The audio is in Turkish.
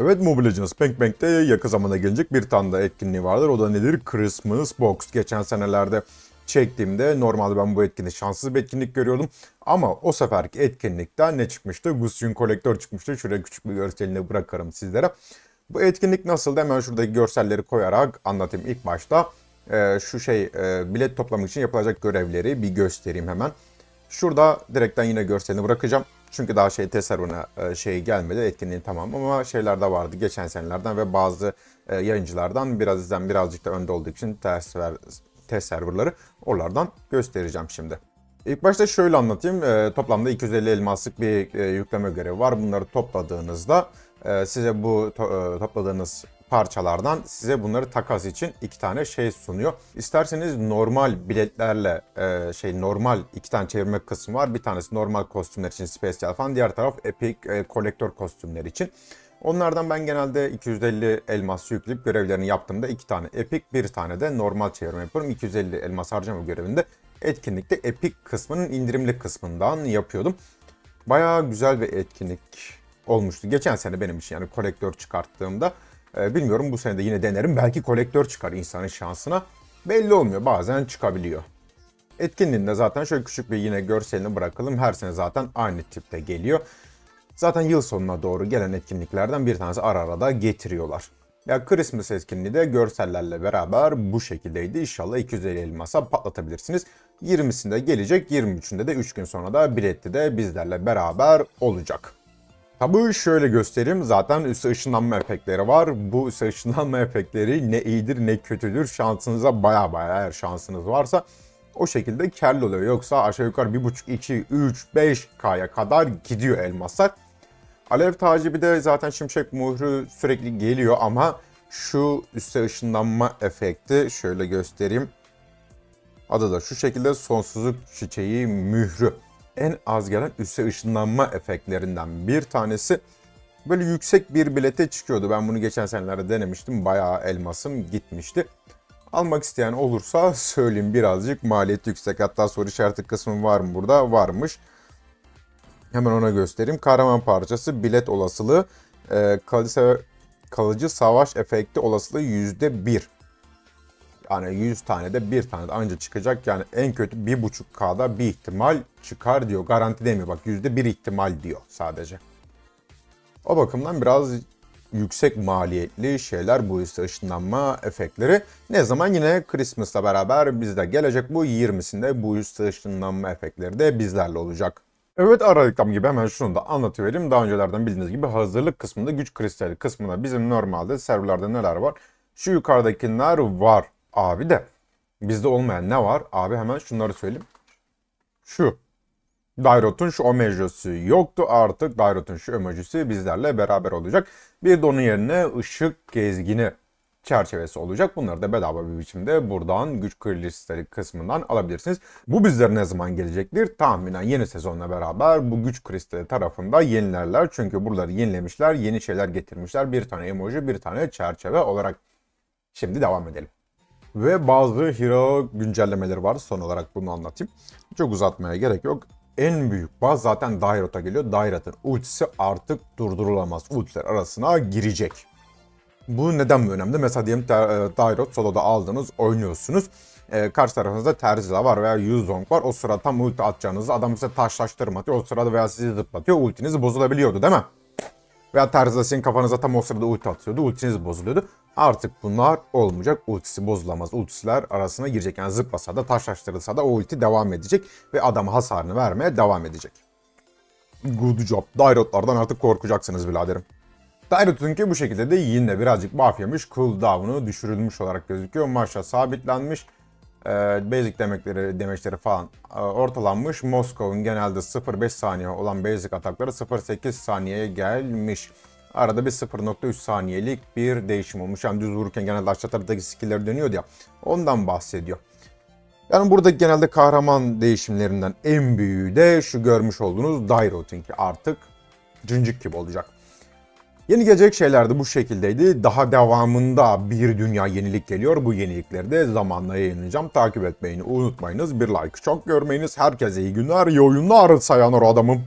Evet Mobile Legends Bank Bank'te yakın zamanda gelecek bir tane de etkinliği vardır. O da nedir? Christmas Box. Geçen senelerde çektiğimde normalde ben bu etkinliği şanssız bir etkinlik görüyordum. Ama o seferki etkinlikten ne çıkmıştı? Gusion kolektör çıkmıştı. Şuraya küçük bir görselini bırakırım sizlere. Bu etkinlik nasıldı? Hemen şuradaki görselleri koyarak anlatayım ilk başta. Ee, şu şey e, bilet toplamak için yapılacak görevleri bir göstereyim hemen. Şurada direkten yine görselini bırakacağım. Çünkü daha şey tasarımına e, şey gelmedi etkinliğin tamam ama şeyler de vardı geçen senelerden ve bazı e, yayıncılardan biraz izlen birazcık da önde olduğu için test, ver, test serverları oralardan göstereceğim şimdi. İlk başta şöyle anlatayım. E, toplamda 250 elmaslık bir e, yükleme görevi var. Bunları topladığınızda e, size bu to- e, topladığınız parçalardan size bunları takas için iki tane şey sunuyor. İsterseniz normal biletlerle e, şey normal iki tane çevirme kısmı var. Bir tanesi normal kostümler için special falan. Diğer taraf epic e, kolektör kostümler için. Onlardan ben genelde 250 elmas yükleyip görevlerini yaptığımda iki tane epic bir tane de normal çevirme yapıyorum. 250 elmas harcama görevinde etkinlikte epic kısmının indirimli kısmından yapıyordum. Bayağı güzel bir etkinlik olmuştu. Geçen sene benim için yani kolektör çıkarttığımda e, bilmiyorum bu sene de yine denerim. Belki kolektör çıkar insanın şansına. Belli olmuyor bazen çıkabiliyor. Etkinliğinde zaten şöyle küçük bir yine görselini bırakalım. Her sene zaten aynı tipte geliyor. Zaten yıl sonuna doğru gelen etkinliklerden bir tanesi ara ara da getiriyorlar. Ya Christmas etkinliği de görsellerle beraber bu şekildeydi. İnşallah 250 elmasa patlatabilirsiniz. 20'sinde gelecek, 23'ünde de 3 gün sonra da biletli de bizlerle beraber olacak. Tabii şöyle göstereyim. Zaten üstü ışınlanma efektleri var. Bu üstü ışınlanma efektleri ne iyidir ne kötüdür. Şansınıza baya baya eğer şansınız varsa o şekilde kârlı oluyor. Yoksa aşağı yukarı 1.5, 2, 3, 5K'ya kadar gidiyor elmaslar. Alev tacibi de zaten şimşek muhrü sürekli geliyor ama şu üste ışınlanma efekti şöyle göstereyim. Adı da şu şekilde sonsuzluk çiçeği mührü. En az gelen üste ışınlanma efektlerinden bir tanesi. Böyle yüksek bir bilete çıkıyordu. Ben bunu geçen senelerde denemiştim. Bayağı elmasım gitmişti. Almak isteyen olursa söyleyeyim birazcık maliyet yüksek. Hatta soru işareti kısmı var mı burada? Varmış. Hemen ona göstereyim. Kahraman parçası bilet olasılığı e, kalıcı, kalıcı savaş efekti olasılığı %1. Yani 100 tane de bir tane de anca çıkacak. Yani en kötü 1.5K'da bir ihtimal çıkar diyor. Garanti demiyor bak %1 ihtimal diyor sadece. O bakımdan biraz yüksek maliyetli şeyler bu ise ışınlanma efektleri. Ne zaman yine Christmas'la beraber bizde gelecek bu 20'sinde bu ise ışınlanma efektleri de bizlerle olacak. Evet aralıktam gibi hemen şunu da anlatıvereyim. Daha öncelerden bildiğiniz gibi hazırlık kısmında güç kristali kısmında bizim normalde serverlarda neler var? Şu yukarıdakiler var abi de. Bizde olmayan ne var? Abi hemen şunları söyleyeyim. Şu. Dairot'un şu emojisi yoktu artık. Dairot'un şu emojisi bizlerle beraber olacak. Bir de onun yerine ışık gezgini çerçevesi olacak. Bunları da bedava bir biçimde buradan güç kristali kısmından alabilirsiniz. Bu bizlere ne zaman gelecektir? Tahminen yeni sezonla beraber bu güç kristali tarafında yenilerler. Çünkü buraları yenilemişler, yeni şeyler getirmişler. Bir tane emoji, bir tane çerçeve olarak. Şimdi devam edelim. Ve bazı hero güncellemeleri var. Son olarak bunu anlatayım. Çok uzatmaya gerek yok. En büyük baz zaten Dairot'a geliyor. Dairot'un ultisi artık durdurulamaz. Ultiler arasına girecek. Bu neden önemli? Mesela diyelim e, Dairot soloda aldınız, oynuyorsunuz. E, karşı tarafınızda Terzila var veya Yuzong var. O sırada tam ulti atacağınızda adam size taşlaştırma atıyor. O sırada veya sizi zıplatıyor. Ultiniz bozulabiliyordu değil mi? Veya Terzila sizin kafanıza tam o sırada ulti atıyordu. Ultiniz bozuluyordu. Artık bunlar olmayacak. Ultisi bozulamaz. Ultisiler arasına girecek. Yani zıplasa da taşlaştırılsa da o ulti devam edecek. Ve adama hasarını vermeye devam edecek. Good job. Dairotlardan artık korkacaksınız biraderim. Dairot'unki bu şekilde de yine birazcık buff yemiş. Cooldown'u düşürülmüş olarak gözüküyor. Maşa sabitlenmiş. Ee, basic demekleri, demeçleri falan e, ortalanmış. Moskov'un genelde 0.5 saniye olan basic atakları 0.8 saniyeye gelmiş. Arada bir 0.3 saniyelik bir değişim olmuş. Yani düz vururken genelde aşağı taraftaki skill'leri dönüyordu ya. Ondan bahsediyor. Yani burada genelde kahraman değişimlerinden en büyüğü de şu görmüş olduğunuz Dairot'unki artık cincik gibi olacak. Yeni gelecek şeyler de bu şekildeydi. Daha devamında bir dünya yenilik geliyor. Bu yenilikleri de zamanla yayınlayacağım. Takip etmeyi unutmayınız. Bir like çok görmeyiniz. Herkese iyi günler, iyi oyunlar sayanır adamım.